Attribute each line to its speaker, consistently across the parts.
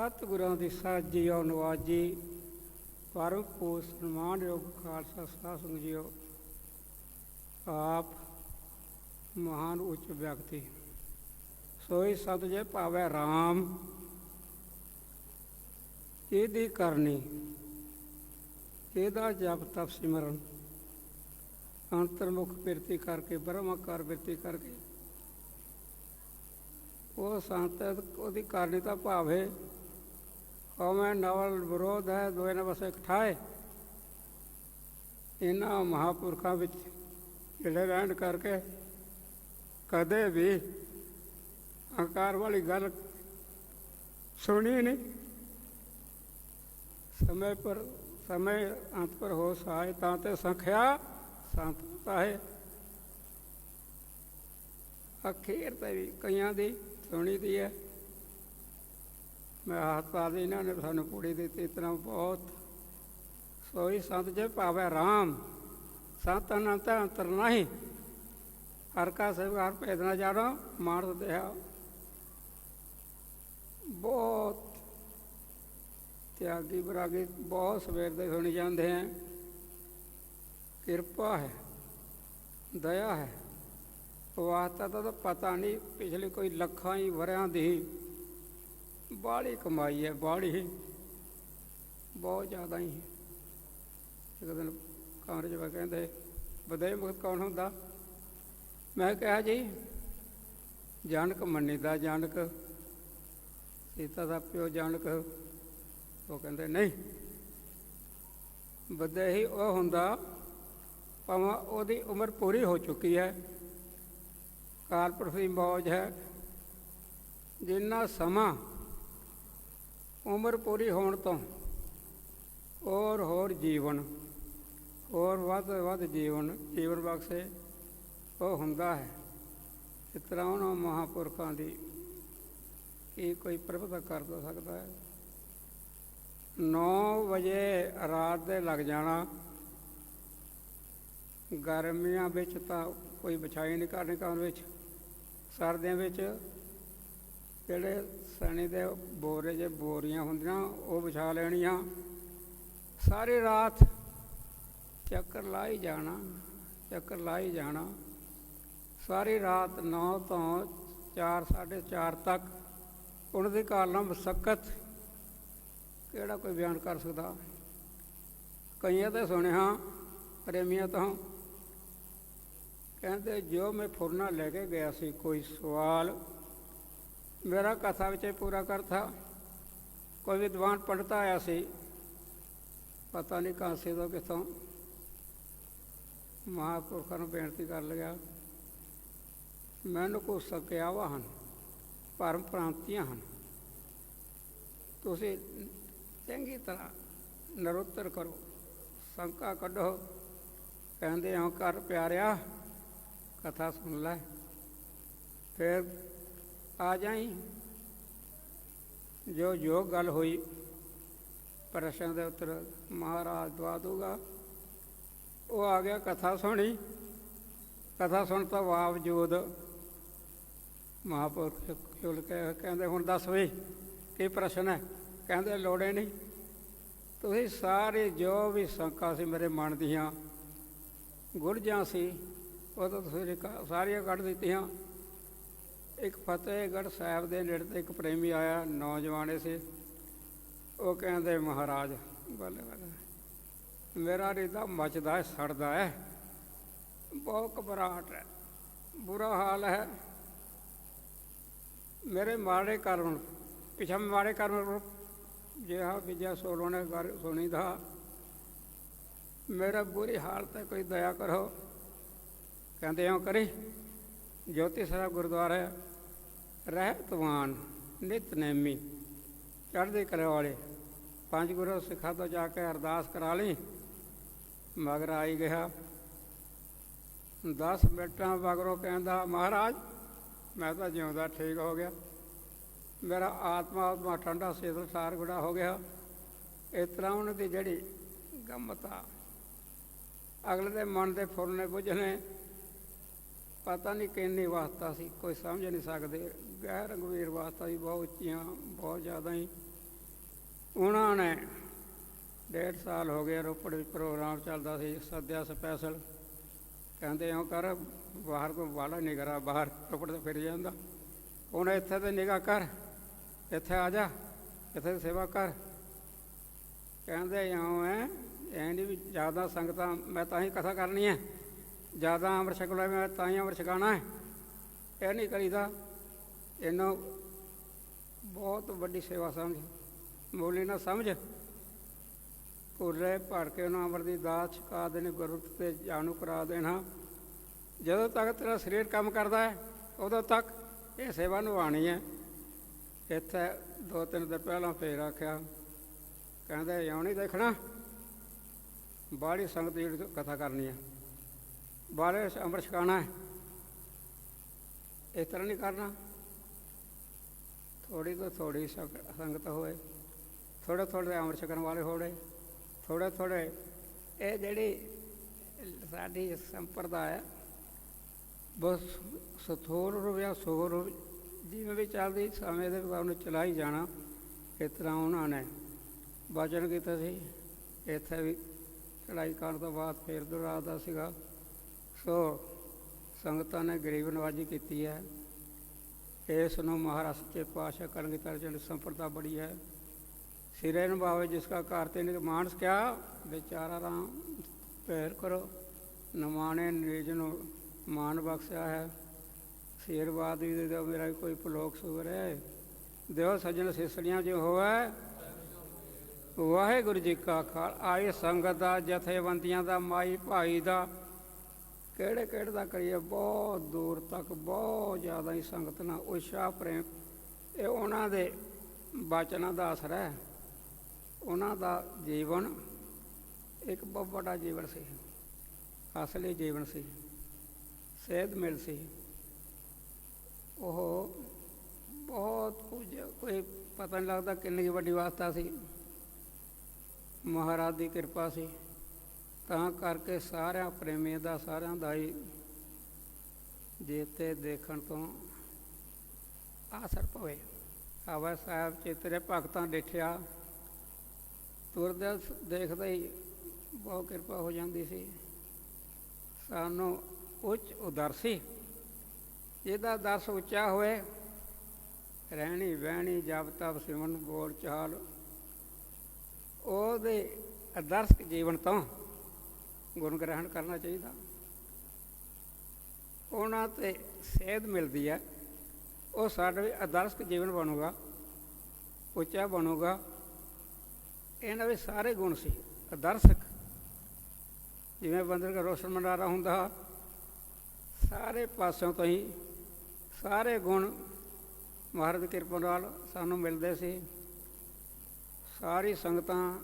Speaker 1: ਸਤਿਗੁਰਾਂ ਦੀ ਸਾਜੀਓ ਨਵਾਜੀ ਪਰਮ ਪੂਜ ਸਨਮਾਨਯੋਗ ਖਾਲਸਾ ਸਾਧ ਸੰਗਤ ਜੀਓ, ਆਪ ਮਹਾਨ ਉੱਚ ਵਿਅਕਤੀ। ਸੋਈ ਸਤ ਜੇ ਭਾਵੈ RAM ਇਹਦੀ ਕਰਨੀ? ਇਹਦਾ ਜਪ ਤਪ ਸਿਮਰਨ? ਅੰਤਰਮੁਖ ਬਿਰਤੀ ਕਰਕੇ ਬ੍ਰਹਮਾਕਾਰ ਬਿਰਤੀ ਕਰਕੇ। ਉਹ ਸੰਤ ਉਹਦੀ ਕਰਨੀ ਤਾਂ ਭਾਵੇ ਹਉਮੈ ਨਵਲ ਵਿਰੋਧ ਹੈ ਦੋਏ ਨੇ ਬਸ ਇਕਠਾਏ ਇਹਨਾਂ ਮਹਾਪੁਰਖਾਂ ਵਿੱਚ ਜਿਹੜੇ ਰਹਿਣ ਕਰਕੇ ਕਦੇ ਵੀ ਅਹੰਕਾਰ ਵਾਲੀ ਗੱਲ ਸੁਣੀ ਨਹੀਂ। ਸਮੇਂ ਪਰ, ਸਮੇਂ ਅੰਤ ਪਰ ਹੋ ਸਾਏ ਤਾਂ ਤੇ ਸੰਖਿਆ ਸੰਤਤਾ ਹੈ। ਅਖੀਰ ਤੇ ਵੀ ਕਈਆਂ ਦੀ ਸੁਣੀ ਦੀ ਹੈ। ਮੈਂ ਹੱਥ ਪਾ ਦੇ, ਇਹਨਾਂ ਨੇ ਸਾਨੂੰ ਕੁੜੀ ਦਿੱਤੀ ਇਤਨਾ ਬਹੁਤ ਸੋਈ ਸੰਤ ਜੇ ਭਾਵੇਂ RAM ਸੰਤ ਅਨੰਤ ਅੰਤਰ ਨਹੀਂ। ਹਰ ਕਾ ਸੇਵਕਾਰ ਭੇਦ ਜਾਣੋ ਮਾਨਸ ਦੇਹਾ ਬਹੁਤ ਤਿਆਗੀ ਬਰਾਗੀ, ਬਹੁਤ ਸਵੇਰ ਦੇ ਸੁਣੀ ਜਾਂਦੇ ਹੈ। ਕਿਰਪਾ ਹੈ, ਦਇਆ ਹੈ। ਵਾਸਤਾ ਤਾਂ ਤਾਂ ਪਤਾ ਨਹੀਂ, ਪਿਛਲੇ ਕੋਈ ਲੱਖਾਂ ਹੀ ਵਰਿਆਂ ਦੀ ਬਾਹਲੀ ਕਮਾਈ ਹੈ, ਬਾਹਲੀ ਬਹੁਤ ਜ਼ਿਆਦਾ ਹੀ। ਇੱਕ ਦਿਨ ਕਮਰੇ 'ਚ ਕਹਿੰਦੇ, ਬਦੇ ਮੁਕਤ ਕੌਣ ਹੁੰਦਾ? ਮੈਂ ਕਿਹਾ, ਜੀ ਜਾਣਕ ਮੰਨੀ ਦਾ ਜਾਣਕ ਸੀਤਾ ਦਾ ਪਿਓ ਜਾਣਕ ਉਹ ਕਹਿੰਦੇ, ਨਹੀਂ, ਬਦੇ ਹੀ ਉਹ ਹੁੰਦਾ, ਭਾਵੇਂ ਉਹਦੀ ਉਮਰ ਪੂਰੀ ਹੋ ਚੁੱਕੀ ਹੈ। ਕਾਲਪੁਰਖ ਦੀ ਮੌਜ ਹੈ। ਜਿੰਨਾ ਸਮਾਂ ਉਮਰ ਪੂਰੀ ਹੋਣ ਤੋਂ ਹੋਰ ਹੋਰ ਜੀਵਨ, ਹੋਰ ਵੱਧ ਵੱਧ ਜੀਵਨ ਜੀਵਨ ਬਖਸ਼ੇ ਉਹ ਹੁੰਦਾ ਹੈ। ਇਸ ਤਰ੍ਹਾਂ ਉਹਨਾਂ ਮਹਾਪੁਰਖਾਂ ਦੀ ਕੀ ਕੋਈ ਪ੍ਰਭਤਾ ਕਰ ਸਕਦਾ ਹੈ? 9 ਵਜੇ ਰਾਤ ਦੇ ਲੱਗ ਜਾਣਾ। ਗਰਮੀਆਂ ਵਿੱਚ ਤਾਂ ਕੋਈ ਵਿਛਾਈ ਨਹੀਂ ਕਰਨੀ ਕਮਰੇ ਵਿੱਚ, ਸਰਦੀਆਂ ਵਿੱਚ ਜਿਹੜੇ ਸਣੀ ਦੇ ਬੋਰੇ ਜੇ ਬੋਰੀਆਂ ਹੁੰਦੀਆਂ, ਉਹ ਵਿਛਾ ਲੈਣੀਆਂ। ਸਾਰੀ ਰਾਤ ਚੱਕਰ ਲਾਈ ਜਾਣਾ, ਚੱਕਰ ਲਾਈ ਜਾਣਾ। ਸਾਰੀ ਰਾਤ 9 ਤੋਂ 4 4:30 ਤੱਕ ਉਹਨਾਂ ਦੀ ਕਾਲਮ ਮਸਕਤ ਕਿਹੜਾ ਕੋਈ ਬਿਆਨ ਕਰ ਸਕਦਾ? ਕਈਆਂ ਤੇ ਸੁਣਿਆ ਪ੍ਰੇਮੀਆਂ ਤੋਂ ਕਹਿੰਦੇ, ਜੋ ਮੈਂ ਫੁਰਨਾ ਲੈ ਕੇ ਗਿਆ ਸੀ, ਕੋਈ ਸਵਾਲ ਮੇਰਾ ਕਥਾ ਵਿੱਚ ਪੂਰਾ ਕਰਤਾ ਕੋਈ ਵਿਦਵਾਨ ਪੰਡਤ ਆਇਆ ਸੀ, ਪਤਾ ਨਹੀਂ ਕਾਂਸੇ ਤੋਂ ਕਿਥੋਂ। ਮਹਾਂਪੁਰਖਾਂ ਨੂੰ ਬੇਨਤੀ ਕਰ ਲਿਆ। ਮੈਨੂੰ ਕੋ ਸਕਿਆਵਾ ਹਨ ਪਰਮ ਪ੍ਰਾਂਤੀਆਂ ਹਨ। ਤੁਸੀਂ ਚੰਗੀ ਤਰ੍ਹਾਂ ਨਰੋਤਰ ਕਰੋ, ਸੰਕਾ ਕੱਢੋ, ਕਹਿੰਦੇ ਹਾਂ ਕਰ ਪਿਆਰਿਆ, ਕਥਾ ਸੁਣ ਲੈ। ਫਿਰ ਆ ਜਾਈ। ਜੋ ਜੋ ਗੱਲ ਹੋਈ, ਪ੍ਰਸ਼ਨ ਦੇ ਉੱਤਰ ਮਹਾਰਾਜ ਦਵਾ ਦੂਗਾ ਉਹ ਆ ਗਿਆ ਕਥਾ ਸੁਣੀ। ਕਥਾ ਸੁਣ ਤੋਂ ਬਾਵਜੂਦ ਮਹਾਪੁਰਖ ਚੁਲ ਕੇ ਕਹਿੰਦੇ, ਹੁਣ ਦੱਸ ਵੇ, ਕੀ ਪ੍ਰਸ਼ਨ ਹੈ? ਕਹਿੰਦੇ, ਲੋੜੇ ਨਹੀਂ। ਤੁਸੀਂ ਸਾਰੇ ਜੋ ਵੀ ਸ਼ੰਕਾ ਸੀ ਮੇਰੇ ਮਨ ਦੀਆਂ ਗੁਰਜਾਂ ਸੀ, ਉਹ ਤਾਂ ਤੁਸੀਂ ਸਾਰੀਆਂ ਕੱਢ ਦਿੱਤੀਆਂ। ਇੱਕ ਫਤਿਹਗੜ੍ਹ ਸਾਹਿਬ ਦੇ ਨੇੜੇ ਤੇ ਇੱਕ ਪ੍ਰੇਮੀ ਆਇਆ, ਨੌਜਵਾਨੇ ਸੀ। ਉਹ ਕਹਿੰਦੇ, ਮਹਾਰਾਜ, ਬੱਲੇ ਬੱਲੇ, ਮੇਰਾ ਰਿਦਾ ਮਚਦਾ ਹੈ, ਸੜਦਾ ਹੈ। ਬਹੁਤ ਘਬਰਾਹਟ ਹੈ, ਬੁਰਾ ਹਾਲ ਹੈ। ਮੇਰੇ ਮਾੜੇ ਕਰਮ ਪਿਛਾ ਮਾੜੇ ਕਰਮ ਜਿਹਾ ਵਿਜਾ ਸੋਲੋ ਨੇ ਗੱਲ ਸੁਣੀ ਦਾ। ਮੇਰਾ ਬੁਰੀ ਹਾਲਤ ਹੈ, ਕੋਈ ਦਇਆ ਕਰੋ। ਕਹਿੰਦੇ ਹਾਂ ਕਰੇ, ਜੋਤੀ ਸਾਹਿਬ ਗੁਰਦੁਆਰਾ ਰਹਿਤਵਾਨ ਨਿਤਨੇਮੀ ਚੜ੍ਹਦੇ ਕਲੇ ਵਾਲੇ, ਪੰਜ ਗੁਰੂ ਸਿੱਖਾਂ ਤੋਂ ਜਾ ਕੇ ਅਰਦਾਸ ਕਰਾ ਲਈ। ਮਗਰ ਆਈ ਗਿਆ 10 ਮਿੰਟਾਂ ਮਗਰੋਂ ਕਹਿੰਦਾ, ਮਹਾਰਾਜ, ਮੈਂ ਤਾਂ ਜਿਉਂਦਾ ਠੀਕ ਹੋ ਗਿਆ। ਮੇਰਾ ਆਤਮਾ ਆਤਮਾ ਠੰਡਾ ਸੇਤਲ ਸਾਰ ਗੁੜਾ ਹੋ ਗਿਆ। ਇਸ ਤਰ੍ਹਾਂ ਉਹਨਾਂ ਦੀ ਜਿਹੜੀ ਗਮਤਾ ਅਗਲੇ ਦੇ ਮਨ ਦੇ ਫੁਰਨੇ ਬੁਝਣੇ ਪਤਾ ਨਹੀਂ ਕਿੰਨੀ ਵਾਸਤਾ ਸੀ, ਕੋਈ ਸਮਝ ਨਹੀਂ ਸਕਦੇ। ਗੈਰ ਰੰਗਵੀਰ ਵਾਸਤਾ ਵੀ ਬਹੁਤ ਉੱਚੀਆਂ, ਬਹੁਤ ਜ਼ਿਆਦਾ ਹੀ। ਉਹਨਾਂ ਨੇ ਡੇਢ ਸਾਲ ਹੋ ਗਏ ਰੋਪੜ ਵਿੱਚ ਪ੍ਰੋਗਰਾਮ ਚੱਲਦਾ ਸੀ, ਸੱਦਿਆ ਸਪੈਸ਼ਲ ਕਹਿੰਦੇ ਉਹ ਕਰ, ਬਾਹਰ ਤੋਂ ਵਾਲਾ ਨਹੀਂ ਕਰਾ ਬਾਹਰ ਰੋਪੜ ਤੋਂ ਫਿਰ ਜਾਂਦਾ। ਹੁਣ ਇੱਥੇ ਤੇ ਨਿਗਾਹ ਕਰ, ਇੱਥੇ ਆ ਜਾ, ਇੱਥੇ ਸੇਵਾ ਕਰ। ਕਹਿੰਦੇ, ਇਉਂ ਹੈ ਐਂ ਨਹੀਂ ਵੀ ਜ਼ਿਆਦਾ ਸੰਗਤਾਂ, ਮੈਂ ਤਾਂ ਹੀ ਕਥਾ ਕਰਨੀ ਹੈ ਜ਼ਿਆਦਾ ਅੰਮ੍ਰਿਤ ਛਕ ਲੈ ਮੈਂ ਤਾਂ ਹੀ ਅੰਮ੍ਰਿਤ ਛਕਾਣਾ ਹੈ। ਇਹ ਨਹੀਂ ਕਰੀਦਾ। ਇਹਨੂੰ ਬਹੁਤ ਵੱਡੀ ਸੇਵਾ ਸਮਝ। ਮੋਲੀ ਨਾ ਸਮਝ। ਭੁੱਲੇ ਭੜ ਕੇ ਉਹਨਾਂ ਅੰਮ੍ਰਿਤ ਦੀ ਦਾਤ ਛਕਾ ਦੇਣੀ, ਗੁਰੂ ਤੇ ਜਾਣੂ ਕਰਾ ਦੇਣਾ। ਜਦੋਂ ਤੱਕ ਤੇਰਾ ਸਰੀਰ ਕੰਮ ਕਰਦਾ ਹੈ, ਉਦੋਂ ਤੱਕ ਇਹ ਸੇਵਾ ਨਿਭਾਉਣੀ ਹੈ। ਇੱਥੇ ਦੋ ਤਿੰਨ ਦਿਨ ਪਹਿਲਾਂ ਫੇਰ ਆਖਿਆ, ਕਹਿੰਦੇ, ਇਉਂ ਨਹੀਂ ਦੇਖਣਾ। ਬਾਹਲੀ ਸੰਗਤ ਦੀ ਕਥਾ ਕਰਨੀ ਹੈ। ਬਾਹਲੇ ਅੰਮ੍ਰਿਤ ਛਕਾਣਾ ਹੈ। ਇਸ ਤਰ੍ਹਾਂ ਨਹੀਂ ਕਰਨਾ। ਥੋੜੀ ਤੋਂ ਥੋੜੀ ਸੰਗ- ਸੰਗਤ ਹੋਵੇ। ਥੋੜੇ ਥੋੜੇ ਅੰਮ੍ਰਿਤ ਛਕਣ ਵਾਲੇ ਹੋੜੇ ਥੋੜੇ ਥੋੜੇ ਇਹ ਜਿਹੜੀ ਸਾਡੀ ਸੰਪਰਦਾਇ ਹੈ ਬਸ ਸਥੋਰ ਰੁਪਿਆ ਸੋਰ ਹੋਵੇ, ਜਿਵੇਂ ਵੀ ਚੱਲਦੀ ਸਮੇਂ ਦੇ ਬਾਅਦ ਨੂੰ ਚਲਾਈ ਜਾਣਾ ਇਸ ਤਰ੍ਹਾਂ ਉਹਨਾਂ ਨੇ ਵਚਨ ਕੀਤਾ ਸੀ। ਇੱਥੇ ਵੀ ਚੜਾਈ ਕਰਨ ਤੋਂ ਬਾਅਦ ਫੇਰ ਦੁਹਰਾਦਾ ਸੀਗਾ। ਸੋ ਸੰਗਤਾਂ ਨੇ ਗਰੀਬ ਨਵਾਜੀ ਕੀਤੀ ਹੈ। ਇਸ ਨੂੰ ਮਹਾਰਾਸ਼ਟਰ ਸੱਚੇ ਪਾਤਸ਼ਾਹ ਕਰਨ ਦੀ ਤਰਜਨ ਸੰਪਰਦਾ ਬੜੀ ਹੈ। ਸਿਰੇ ਨਿਭਾਵੇ ਜਿਸ ਕਾ ਕਰਤੇ ਨਿਕ ਮਾਨਸ ਕਿਆ, ਵਿਚਾਰਾ ਰਾਮ ਪੈਰ ਕਰੋ। ਨਮਾਣੇ ਨਿਜ ਨੂੰ ਮਾਨ ਬਖਸ਼ਿਆ ਹੈ। ਸ਼ੇਰਵਾਦ ਵੀ ਦੇ ਦਿਓ ਮੇਰਾ ਵੀ ਕੋਈ ਪਲੋਕ ਸੁਗਰ ਹੈ ਦਿਓ ਸੱਜਣ ਸਿਸੜੀਆਂ ਜੋ ਹੋਵੇ। ਵਾਹਿਗੁਰੂ ਜੀ ਕਾ ਖਾਲ ਆਏ ਸੰਗਤ ਦਾ, ਜਥੇਬੰਦੀਆਂ ਦਾ, ਮਾਈ ਭਾਈ ਦਾ ਕਿਹੜੇ ਕਿਹੜੇ ਦਾ ਕਰੀਏ ਬਹੁਤ ਦੂਰ ਤੱਕ, ਬਹੁਤ ਜ਼ਿਆਦਾ ਹੀ ਸੰਗਤ ਨਾਲ। ਉਸ਼ਾ ਪ੍ਰੇਮ, ਇਹ ਉਹਨਾਂ ਦੇ ਬਚਨਾਂ ਦਾ ਅਸਰ ਹੈ। ਉਹਨਾਂ ਦਾ ਜੀਵਨ ਇੱਕ ਬਹੁਤ ਵੱਡਾ ਜੀਵਨ ਸੀ। ਅਸਲੀ ਜੀਵਨ ਸੀ। ਸੇਧ ਮਿਲ ਸੀ। ਉਹ ਬਹੁਤ ਕੁਝ, ਕੋਈ ਪਤਾ ਨਹੀਂ ਲੱਗਦਾ ਕਿੰਨੀ ਕੁ ਵੱਡੀ ਵਾਸਤਾ ਸੀ। ਮਹਾਰਾਜ ਦੀ ਕਿਰਪਾ ਸੀ। ਤਾਂ ਕਰਕੇ ਸਾਰਿਆਂ ਪ੍ਰੇਮੀਆਂ ਦਾ, ਸਾਰਿਆਂ ਦਾ ਹੀ ਜੀਤੇ ਦੇਖਣ ਤੋਂ ਆਸਰ ਪਵੇ। ਆਵਾ ਸਾਹਿਬ ਚਿਤਰੇ ਭਗਤਾਂ ਦੇਖਿਆ ਤੁਰਦੇ ਦੇਖਦੇ ਹੀ ਬਹੁਤ ਕਿਰਪਾ ਹੋ ਜਾਂਦੀ ਸੀ। ਸਾਨੂੰ ਉੱਚ ਉਦਰਸੀ ਜਿਹਦਾ ਦਰਸ ਉੱਚਾ ਹੋਏ ਰਹਿਣੀ ਬਹਿਣੀ ਜਪ ਤਪ ਸਿਮਨ ਬੋਲ ਚਾਲ, ਉਹਦੇ ਆਦਰਸ਼ਕ ਜੀਵਨ ਤੋਂ ਗੁਣ ਗ੍ਰਹਿਣ ਕਰਨਾ ਚਾਹੀਦਾ। ਉਹਨਾਂ ਤੇ ਸੇਧ ਮਿਲਦੀ ਹੈ। ਉਹ ਸਾਡੇ ਵੀ ਆਦਰਸ਼ਕ ਜੀਵਨ ਬਣੂਗਾ, ਉੱਚਾ ਬਣੂਗਾ। ਇਹਨਾਂ ਵਿੱਚ ਸਾਰੇ ਗੁਣ ਸੀ, ਆਦਰਸ਼ਕ। ਜਿਵੇਂ ਬੰਦਰ ਦਾ ਰੋਸ਼ਨ ਮੰਡਾਰਾ ਹੁੰਦਾ, ਸਾਰੇ ਪਾਸਿਓਂ ਤੋਂ ਹੀ ਸਾਰੇ ਗੁਣ ਮਹਾਰਾਜ ਕਿਰਪਾ ਨਾਲ ਸਾਨੂੰ ਮਿਲਦੇ ਸੀ। ਸਾਰੀ ਸੰਗਤਾਂ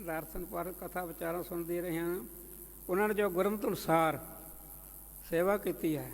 Speaker 1: ਦਰਸ਼ਨ ਪਰ ਕਥਾ ਵਿਚਾਰਾਂ ਸੁਣਦੀ ਰਹੀਆਂ ਉਹਨਾਂ ਨੇ ਜੋ ਗੁਰਮਤਿ ਅਨੁਸਾਰ ਸੇਵਾ ਕੀਤੀ ਹੈ